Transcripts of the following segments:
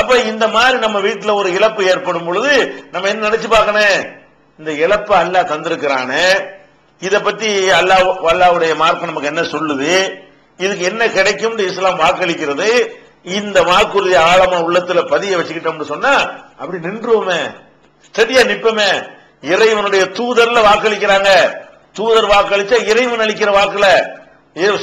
அப்ப இந்த மாதிரி நம்ம வீட்டுல ஒரு இழப்பு ஏற்படும் பொழுது நம்ம என்ன நினைச்சு பார்க்கணும்? இந்த இழப்பை அல்லாஹ் தந்திருக்கிறானே. இத பத்தி அல்லாஹ் அல்லாவுடைய மார்க்கம் நமக்கு என்ன சொல்லுது? இதுக்கு என்ன கிடைக்கும்னு இஸ்லாம் வாக்களிக்கிறது? இந்த வாக்குறுதி ஆழமா உள்ளத்துல பதிய வச்சுக்கிட்டோம்னு சொன்னா அப்படி நின்றுவோமே. ஸ்டடியா நிப்பமே. இறைவனுடைய தூதர்ல வாக்களிக்கிறாங்க. தூதர் வாக்களிச்சா இறைவன் அளிக்கிற வாக்குல.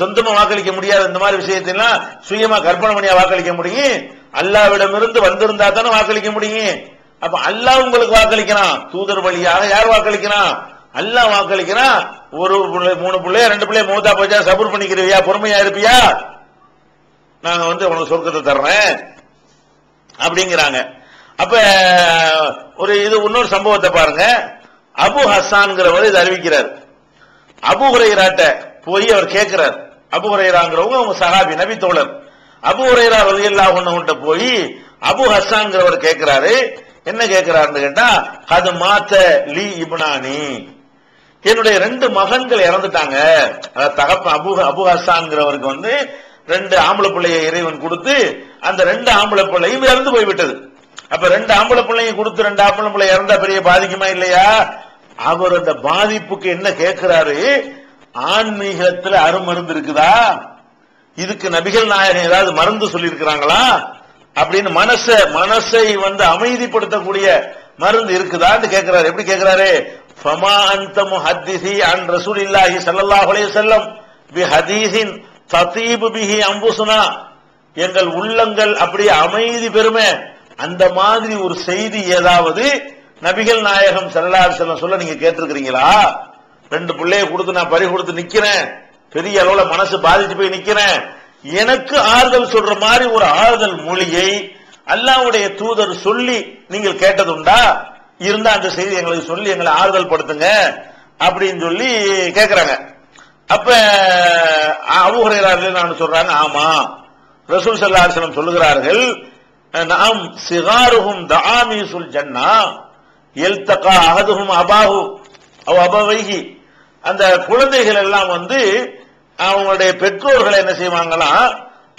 சொந்தமா வாக்களிக்க முடியாது. இந்த மாதிரி விஷயத்தெல்லாம் சுயமா கற்பனை பண்ணியா வாக்களிக்க முடியும். அல்லாவிடமிருந்து வந்திருந்தா தானே வாக்களிக்க முடியும். அப்ப அல்லாஹ் உங்களுக்கு வாக்களிக்கிறான். தூதர் வழியாக யார் வாக்களிக்கிறான்? அல்லாஹ் வாக்களிக்கிறான். ஒரு பிள்ளை மூணு பிள்ளைய ரெண்டு பிள்ளைய மூத்தா போச்சா சபூர் பண்ணிக்கிறியா பொறுமையா இருப்பியா? நாங்க வந்து உனக்கு சொர்க்கத்தை தர்றேன். அப்படிங்கிறாங்க. அப்ப ஒரு இது இன்னொரு சம்பவத்தை பாருங்க. அபு ஹசான்ங்கிறவர் இது அறிவிக்கிறார். அபு ஹுரைராட்ட போய் அவர் கேட்கிறார். அபு ஹுரைராங்கிறவங்க அவங்க சஹாபி நபி தோழர். அபு ஹுரைரா ரலியல்லாஹு அன்ஹுட்ட போய் அபு ஹஸ்ஸான்ங்கிறவர் கேட்கிறாரு என்ன கேட்கிறாருன்னு கேட்டா அது மாத்த லீ இப்னானி. என்னுடைய ரெண்டு மகன்கள் இறந்துட்டாங்க. தகப்ப தகப்பன் அபு அபு ஹஸ்ஸான்ங்கிறவருக்கு வந்து ரெண்டு ஆம்பளை பிள்ளையை இறைவன் கொடுத்து அந்த ரெண்டு ஆம்பளை பிள்ளையும் இறந்து போய்விட்டது. அப்ப ரெண்டு ஆம்பளை பிள்ளையும் கொடுத்து ரெண்டு ஆம்பளை பிள்ளை இறந்தா பெரிய பாதிக்குமா இல்லையா? அவர் அந்த பாதிப்புக்கு என்ன கேட்கிறாரு ஆன்மீகத்துல அருமருந்து இருக்குதா? இதுக்கு நபிகள் நாயகம் ஏதாவது மருந்து சொல்லியிருக்கிறாங்களா? அப்படின்னு மனச மனசை வந்து அமைதிப்படுத்தக்கூடிய மருந்து இருக்குதான்னு கேட்கிறாரு எப்படி கேட்கிறாரு ஃபமா அந்த முஹத்திசி அன் ரசூலில்லாஹி ஸல்லல்லாஹு அலைஹி செல்லம் பி ஹதீஸின் ததீபு பிஹி அம்புசுனா. எங்கள் உள்ளங்கள் அப்படியே அமைதி பெறுமே. அந்த மாதிரி ஒரு செய்தி ஏதாவது நபிகள் நாயகம் ஸல்லல்லாஹு செல்லம் சொல்ல நீங்க கேட்டிருக்கிறீங்களா? ரெண்டு பிள்ளைய கொடுத்து நான் பறி கொடுத்து நிக்கிறேன். பெரிய அளவுல மனசு பாதிச்சு போய் நிக்கிறேன். எனக்கு ஆறுதல் சொல்ற மாதிரி ஒரு ஆறுதல் மொழியை அல்லாவுடைய தூதர் சொல்லி நீங்கள் கேட்டதுண்டா? இருந்தா அந்த செய்தி எங்களுக்கு சொல்லி எங்களை ஆறுதல் படுத்துங்க அப்படின்னு சொல்லி கேக்குறாங்க. அப்ப அபுஹுரைரார்கள் நான் சொல்றாங்க ஆமா. ரசூல் ஸல்லல்லாஹு சொல்லுகிறார்கள் நாம் சிகாருகும் தஆமீசுல் ஜன்னா எல்தகா அகதுகும் அபாஹு. அவ் அபவைகி அந்த குழந்தைகள் எல்லாம் வந்து அவங்களுடைய பெற்றோர்களை என்ன செய்வாங்களாம்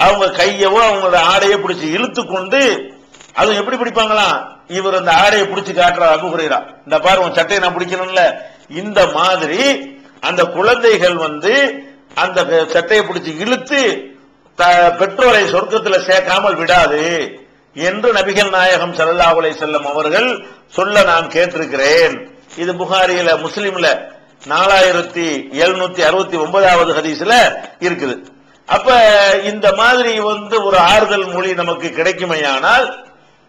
அவங்க கையவோ அவங்களோட ஆடையை பிடிச்சு இழுத்து கொண்டு அது எப்படி பிடிப்பாங்களாம் இவர் அந்த ஆடையை பிடிச்சு அபு அபுகுரைரா இந்த பாரு உன் சட்டையை நான் பிடிக்கணும்ல. இந்த மாதிரி அந்த குழந்தைகள் வந்து அந்த சட்டையை பிடிச்சி இழுத்து பெற்றோரை சொர்க்கத்தில் சேர்க்காமல் விடாது என்று நபிகள் நாயகம் சல்லா உலை வஸல்லம் அவர்கள் சொல்ல நான் கேட்டிருக்கிறேன். இது புகாரியில முஸ்லீம்ல நாலாயிரத்தி எழுநூத்தி அறுபத்தி ஒன்பதாவது ஹதீஸ்ல இருக்குது. அப்ப இந்த மாதிரி வந்து ஒரு ஆறுதல் மொழி நமக்கு கிடைக்குமையானால்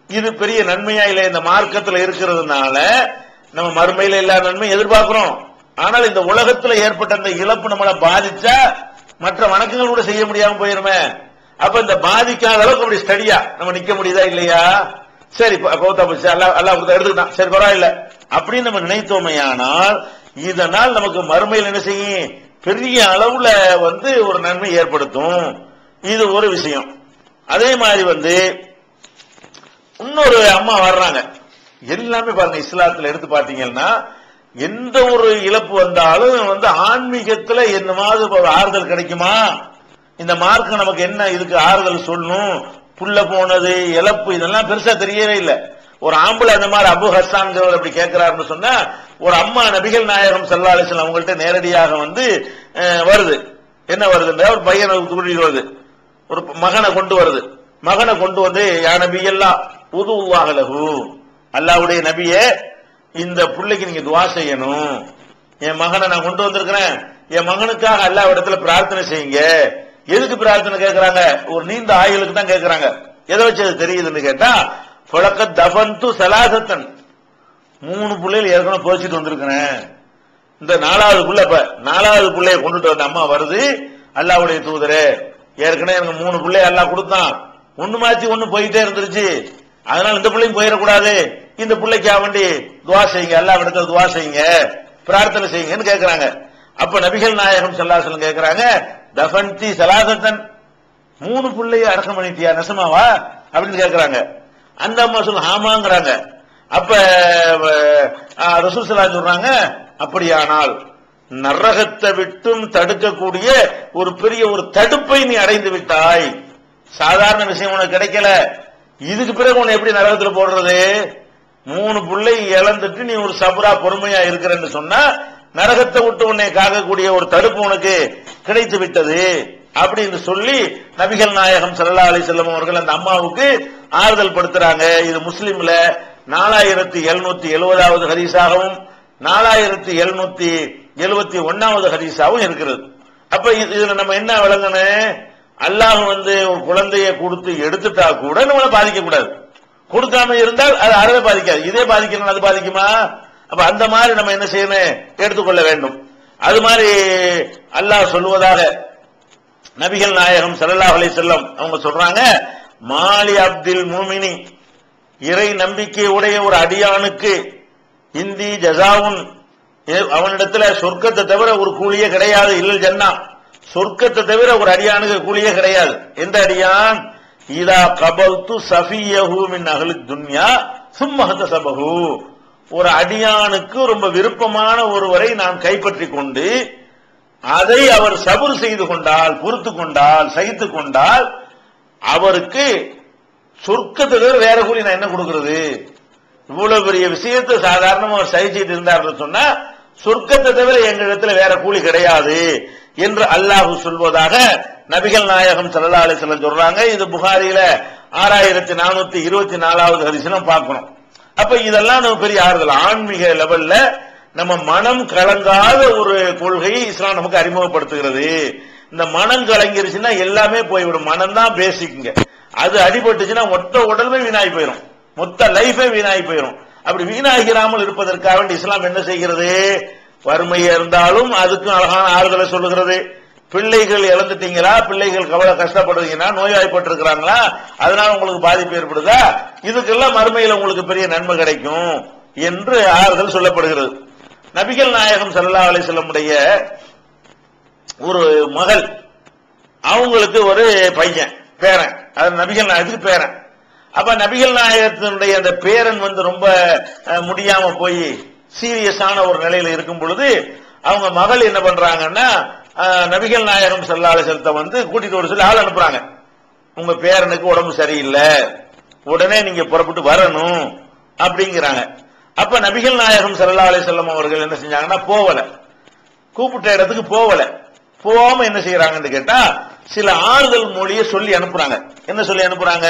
இது பெரிய நன்மையா இல்லை இந்த மார்க்கத்தில் இருக்கிறதுனால நம்ம மறுமையில எல்லா நன்மையும் எதிர்பார்க்கிறோம். ஆனால் இந்த உலகத்துல ஏற்பட்ட அந்த இழப்பு நம்மளை பாதிச்சா மற்ற வணக்கங்கள் கூட செய்ய முடியாம போயிருமே. அப்ப இந்த பாதிக்காத அளவுக்கு அப்படி ஸ்டடியா நம்ம நிக்க முடியுதா இல்லையா? சரி ப- அல்லா அல்லா எடுத்துக்கிட்டான். சரி பரவாயில்ல. அப்படின்னு நம்ம நினைத்தோமையானால் இதனால் நமக்கு மறுமையில் என்ன செய்யும்? பெரிய அளவுல வந்து ஒரு நன்மை ஏற்படுத்தும். இது ஒரு விஷயம். அதே மாதிரி வந்து இன்னொரு அம்மா வர்றாங்க. எல்லாமே பாருங்க இஸ்லாத்துல எடுத்து பாத்தீங்கன்னா எந்த ஒரு இழப்பு வந்தாலும் வந்து ஆன்மீகத்துல என்ன ஒரு ஆறுதல் கிடைக்குமா? இந்த மார்க் நமக்கு என்ன இதுக்கு ஆறுதல் சொல்லணும்? புள்ள போனது இழப்பு இதெல்லாம் பெருசா தெரியவே இல்லை. ஒரு ஆம்பளை அந்த மாதிரி அபு ஹஸ்ஸான்கிறவர் அப்படி கேட்கிறாருன்னு சொன்னா ஒரு அம்மா நபிகள் நாயகம் ஸல்லல்லாஹு அவங்கள்ட்ட நேரடியாக வந்து வருது. என்ன வருதுன்ற? ஒரு பையனை கூட்டிட்டு வருது. ஒரு மகனை கொண்டு வருது. மகனை கொண்டு வந்து யா நபி எல்லாம் புது உருவாகலகு அல்லாவுடைய நபிய இந்த புள்ளைக்கு நீங்க துவா செய்யணும். என் மகனை நான் கொண்டு வந்திருக்கிறேன். என் மகனுக்காக அல்லாஹ் இடத்துல பிரார்த்தனை செய்யுங்க. எதுக்கு பிரார்த்தனை கேட்கறாங்க ஒரு நீண்ட ஆயுளுக்கு தான் கேட்கறாங்க எதை வச்சு அது தெரியுதுன்னு கேட்டா புழக்க தபந்து சலாசத்தன் மூணு பிள்ளைகள் ஏற்கனவே போச்சுட்டு வந்திருக்கிறேன். இந்த நாலாவது புள்ள இப்ப நாலாவது பிள்ளைய கொண்டுட்டு வந்த அம்மா வருது. அல்லாவுடைய தூதரே ஏற்கனவே எனக்கு மூணு பிள்ளை அல்லா கொடுத்தான். ஒண்ணு மாத்தி ஒண்ணு போயிட்டே இருந்துருச்சு. அதனால இந்த பிள்ளையும் போயிடக்கூடாது. இந்த பிள்ளைக்கு வேண்டி துவா செய்யுங்க. அல்லா இடத்துல துவா செய்யுங்க. பிரார்த்தனை செய்யுங்கன்னு கேட்கிறாங்க அப்ப நபிகள் நாயகம் செல்லாசலம் கேட்கிறாங்க தஃபன்தி சலாசத்தன் மூணு பிள்ளைய அடக்கம் பண்ணிட்டியா நெசமாவா? அப்படின்னு கேட்கிறாங்க அந்த அம்மா சொல்லு ஆமாங்கிறாங்க. அப்ப ரசூசலா சொல்றாங்க அப்படியானால் நரகத்தை விட்டும் தடுக்கக்கூடிய ஒரு பெரிய ஒரு தடுப்பை நீ அடைந்து விட்டாய். சாதாரண விஷயம் உனக்கு கிடைக்கல. இதுக்கு பிறகு உன்னை எப்படி நரகத்துல போடுறது? மூணு பிள்ளை இழந்துட்டு நீ ஒரு சபரா பொறுமையா இருக்கிறன்னு சொன்னா நரகத்தை விட்டு உன்னை காக்கக்கூடிய ஒரு தடுப்பு உனக்கு கிடைத்து விட்டது. அப்படின்னு சொல்லி நபிகள் நாயகம் சல்லா அலி செல்லம் அவர்கள் அந்த அம்மாவுக்கு ஆறுதல் படுத்துறாங்க. இது முஸ்லீம்ல நாலாயிரத்தி எழுநூத்தி எழுபதாவது ஹதீஸாகவும் நாலாயிரத்தி எழுநூத்தி எழுபத்தி ஒன்னாவது ஹதீஸாகவும் இருக்கிறது. அப்ப இது- இதுல நம்ம என்ன விளங்கணும் அல்லாஹ் வந்து ஒரு குழந்தையை கொடுத்து எடுத்துட்டா கூட நம்மளை பாதிக்க கூடாது கொடுக்காம இருந்தால் அது அறவே பாதிக்காது. இதே பாதிக்கணும் அது பாதிக்குமா? அப்ப அந்த மாதிரி நம்ம என்ன செய்யணும் எடுத்துக்கொள்ள வேண்டும். அது மாதிரி அல்லாஹ் சொல்லுவதாக நபிகள் நாயகம் ஸல்லல்லாஹு அலைஹி செல்லம் அவங்க சொல்றாங்க மாலி அப்துல் மூமினி இறை நம்பிக்கை உடைய ஒரு அடியானுக்கு இந்தி ஜசாவுன் ஏ- அவனிடத்துல சொர்க்கத்தை தவிர ஒரு கூலியே கிடையாது இல்லல் ஜன்னா. சொர்க்கத்தை தவிர ஒரு அடியானுக்கு கூலியே கிடையாது. எந்த அடியான்? இதா கபல்து சஃபியஹு மின் அகலு துன்யா சும்மஹத சபகு ஒரு அடியானுக்கு ரொம்ப விருப்பமான ஒருவரை நான் கைப்பற்றி கொண்டு அதை அவர் சபுர் செய்து கொண்டால் பொறுத்து கொண்டால் சகித்து கொண்டால் அவருக்கு சொர்க்கத்தை தவிர வேற கூலி நான் என்ன கொடுக்கறது? இவ்வளவு பெரிய விஷயத்தை சாதாரணமா அவர் சகிச்சுட்டு இருந்தார்னு சொன்னா சொர்க்கத்தை தவிர எங்களிடத்துல வேற கூலி கிடையாது என்று அல்லாஹ் சொல்வதாக நபிகள் நாயகம் ஸல்லல்லாஹு அலைஹி சொல்றாங்க. இது புகாரியில ஆறாயிரத்தி நானூத்தி இருபத்தி நாலாவது ஹரிசனம் பார்க்கணும். அப்ப இதெல்லாம் நம்ம பெரிய ஆறுதல். ஆன்மீக லெவல்ல நம்ம மனம் கலங்காத ஒரு கொள்கையை இஸ்லாம் நமக்கு அறிமுகப்படுத்துகிறது. இந்த மனம் கலங்கிருச்சுன்னா எல்லாமே போய்விடும். மனம் தான் பேசிக்குங்க அது அடிபட்டுச்சுன்னா மொத்த உடலுமே வீணாகி போயிடும் மொத்த லைஃபே வீணாகி போயிடும் அப்படி வீணாகிறாமல் இருப்பதற்காக வேண்டி இஸ்லாம் என்ன செய்கிறது? வறுமையா இருந்தாலும் அதுக்கும் அழகான ஆறுதலை சொல்லுகிறது. பிள்ளைகள் இழந்துட்டீங்களா? பிள்ளைகள் கவலை கஷ்டப்படுறீங்கன்னா நோய்வாய்ப்பட்டிருக்கிறாங்களா அதனால உங்களுக்கு பாதிப்பு ஏற்படுதா? இதுக்கெல்லாம் மறுமையில் உங்களுக்கு பெரிய நன்மை கிடைக்கும் என்று ஆறுதல் சொல்லப்படுகிறது. நபிகள் நாயகம் சல்லா அலி செல்லமுடைய ஒரு மகள் அவங்களுக்கு ஒரு பையன். பேரன். அது நபிகள் நாயகத்துக்கு பேரன். அப்ப நபிகள் நாயகத்தினுடைய அந்த பேரன் வந்து ரொம்ப முடியாம போய் சீரியஸான ஒரு நிலையில இருக்கும் பொழுது அவங்க மகள் என்ன பண்றாங்கன்னா நபிகள் நாயகம் செல்லாத செலுத்த வந்து கூட்டிட்டு ஒரு சொல்லி ஆள் அனுப்புறாங்க. உங்க பேரனுக்கு உடம்பு சரியில்லை. உடனே நீங்க புறப்பட்டு வரணும் அப்படிங்கிறாங்க. அப்ப நபிகள் நாயகம் ஸல்லல்லாஹு அலைஹி செல்லம் அவர்கள் என்ன செஞ்சாங்கன்னா போவல. கூப்பிட்ட இடத்துக்கு போகல போகாம என்ன செய்யறாங்கன்னு கேட்டா சில ஆறுதல் மொழியை சொல்லி அனுப்புறாங்க. என்ன சொல்லி அனுப்புறாங்க?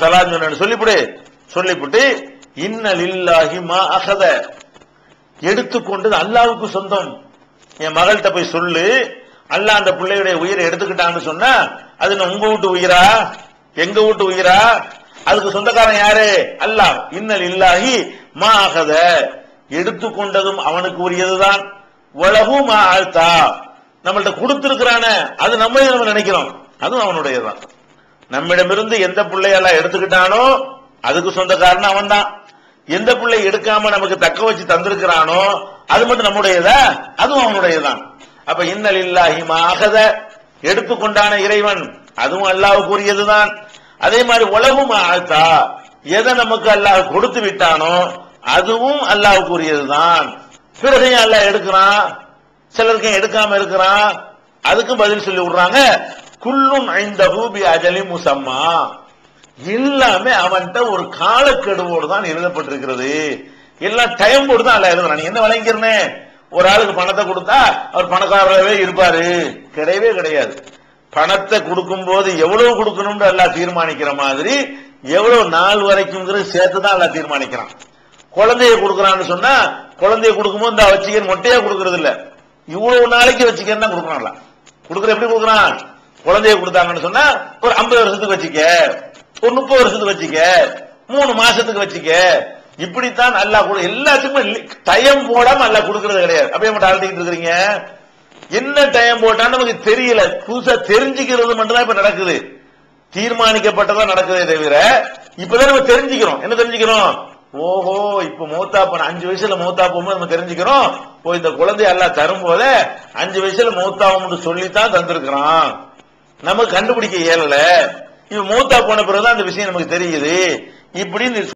சலாம் சொல்லிவிடு சொல்லிவிட்டு இன்னல் இல்லாஹி மா அகத எடுத்துக்கொண்டது அல்லாவுக்கு சொந்தம். என் மகள்கிட்ட போய் சொல்லு. அல்லாஹ் அந்த பிள்ளையுடைய உயிரை எடுத்துக்கிட்டான்னு சொன்னா அது உங்க வீட்டு உயிரா? எங்க வீட்டு உயிரா? அதுக்கு சொந்தக்காரன் யாரு? அல்லாஹ் இன்னல் இல்லாஹி மா அகத எடுத்துக்கொண்டதும் அவனுக்கு உரியதுதான். உலகு மா ஆழ்த்தா நம்மள்ட்ட கொடுத்திருக்கிறான அது நம்ம நம்ம நினைக்கிறோம். அதுவும் அவனுடையதான் நம்மிடமிருந்து எந்த பிள்ளையெல்லாம் எடுத்துக்கிட்டானோ அதுக்கு சொந்தக்காரன் அவன் தான் எந்த பிள்ளை எடுக்காம நமக்கு தக்க வச்சு தந்திருக்கிறானோ அது மட்டும் நம்முடையதா? அதுவும் அவனுடையதுதான். அப்ப இன்னல் இல்லாஹிமாகத எடுத்துக்கொண்டான இறைவன் அதுவும் அல்லாஹ்வுக்கு உரியதுதான் அதே மாதிரி உலகும் ஆழ்த்தா எதை நமக்கு அல்லாஹ் கொடுத்து விட்டானோ அதுவும் அல்லாஹ்வுக்கு உரியதுதான் பிறகையும் அல்லாஹ் எடுக்கிறான். சிலருக்கு எடுக்காம இருக்கிறான் அதுக்கும் பதில் சொல்லி விடுறாங்க. குல்லும் ஐந்த ஹூபி அஜலி முசம்மா. எல்லாமே அவன்கிட்ட ஒரு காலக்கெடுவோடு தான் எழுதப்பட்டிருக்கிறது. எல்லாம் டைம் போட்டு தான் அல்ல எழுதுறான். நீ என்ன வழங்கிறனே ஒரு ஆளுக்கு பணத்தை கொடுத்தா அவர் பணக்காரராகவே இருப்பாரு. கிடையவே கிடையாது. பணத்தை கொடுக்கும் போது எவ்வளவு கொடுக்கணும்னு எல்லாம் தீர்மானிக்கிற மாதிரி எவ்வளவு நாள் வரைக்கும் சேர்த்து தான் எல்லாம் தீர்மானிக்கிறான். குழந்தைய கொடுக்கறான்னு சொன்னா குழந்தைய கொடுக்கும்போது இந்த வச்சுக்க மொட்டையா கொடுக்கறது இல்லை இவ்வளவு நாளைக்கு வச்சுக்கன்னு தான் கொடுக்கறான்ல கொடுக்கற எப்படி கொடுக்கறான் குழந்தைய கொடுத்தாங்கன்னு சொன்னா ஒரு ஐம்பது வருஷத்துக்கு வச்சுக்க ஒரு முப்பது வருஷத்துக்கு வச்சுக்க மூணு மாசத்துக்கு வச்சுக்க. இப்படித்தான் நல்லா கொடு எல்லாத்துக்குமே டைம் போடாம நல்லா கொடுக்கறது கிடையாது. அப்படியே மட்டும் அழுத்திக்கிட்டு இருக்கிறீங்க? என்ன டைம் போட்டான்னு நமக்கு தெரியல. புதுசா தெரிஞ்சுக்கிறது மட்டும் தான் இப்ப நடக்குது. தீர்மானிக்கப்பட்டதா நடக்குதே தவிர இப்பதான் நம்ம தெரிஞ்சுக்கிறோம். என்ன தெரிஞ்சுக்கிறோம்? ஓஹோ இப்ப மூத்தாப்பன் பண்ண அஞ்சு வயசுல மூத்தா போகும்போது நம்ம தெரிஞ்சுக்கிறோம். இப்போ இந்த குழந்தை எல்லாம் தரும் போல அஞ்சு வயசுல மூத்தாவும் சொல்லித்தான் தந்திருக்கிறான். நமக்கு கண்டுபிடிக்க இயலல. இவன் மூத்தா போன பிறகுதான் அந்த விஷயம் நமக்கு தெரியுது. இப்படின்னு